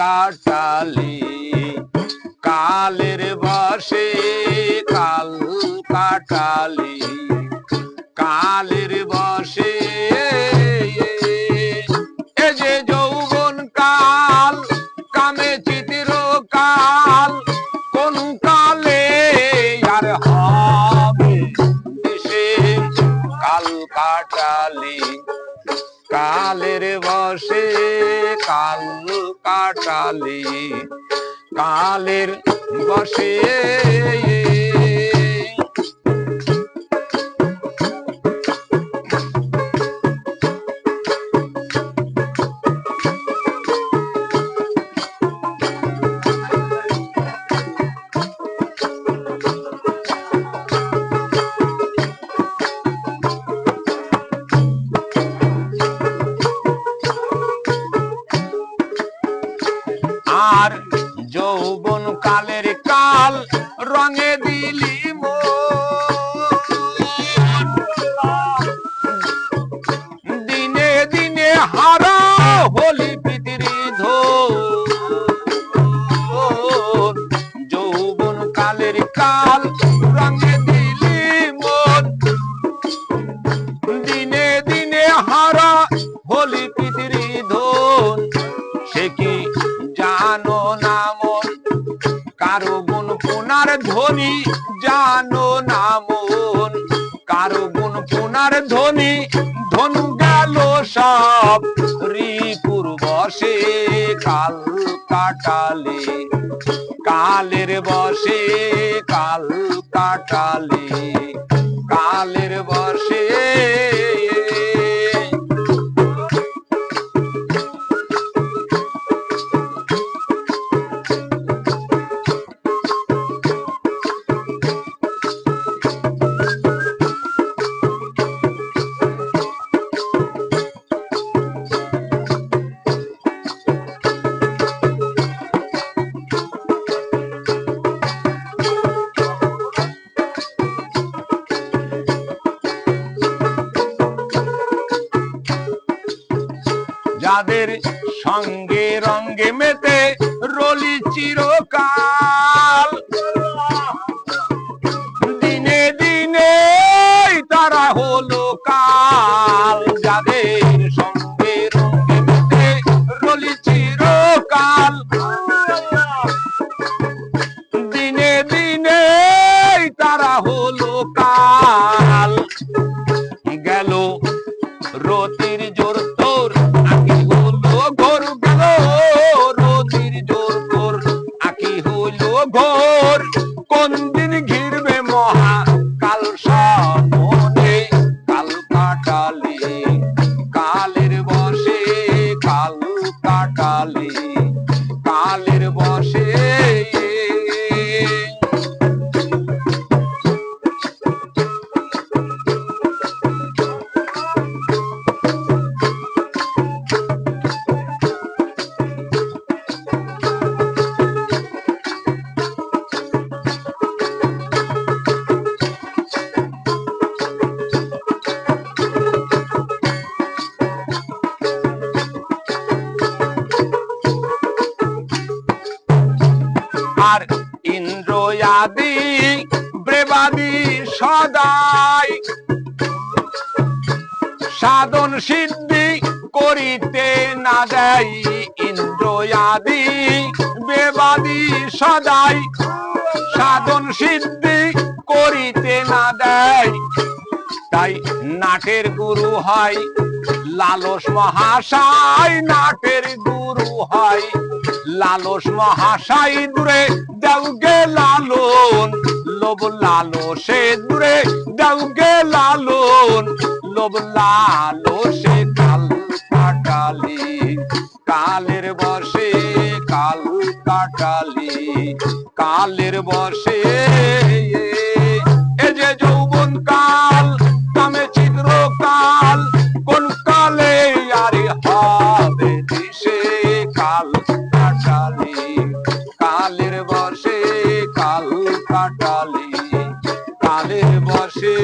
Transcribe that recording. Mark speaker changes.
Speaker 1: কাটালি কালের বসে কাল কাটালি। কালের বসে যে যৌবন কাল, কামে চিতির কাল, কোন কালে আর হবে কাল কাটালি। বসে কাল কাটালি কালের বসে de limão. কারও গুণ পুনার ধ্বনি, জানো না মন। কারও গুণ পুনার ধ্বনি, ধনু গেল সব। রিপুর বসে কাল কাটালে, কালের বসে কাল কাটালে। যাদের সঙ্গে রঙ্গে মেতে রলি চিরকাল। দিনে দিনে তারা হলো আদি ব্রেবাদি সদাই। সাধন সিদ্ধি করিতে না দেয় ইন্দ্র আদি বেবাদি সদাই। সাধন সিদ্ধি করিতে না দেয়, তাই নাটের গুরু হয়। লালস মহাশয় নাটের গুরু হয়। লালস মহাশাই দূরে দেওগে লালন। লোভ লালসে দূরে দেওগে লালন। লোভ লালসে কাল কাটালি, কালের বসে কাল কাটালি, কালের বসে কাটালে কালে বসে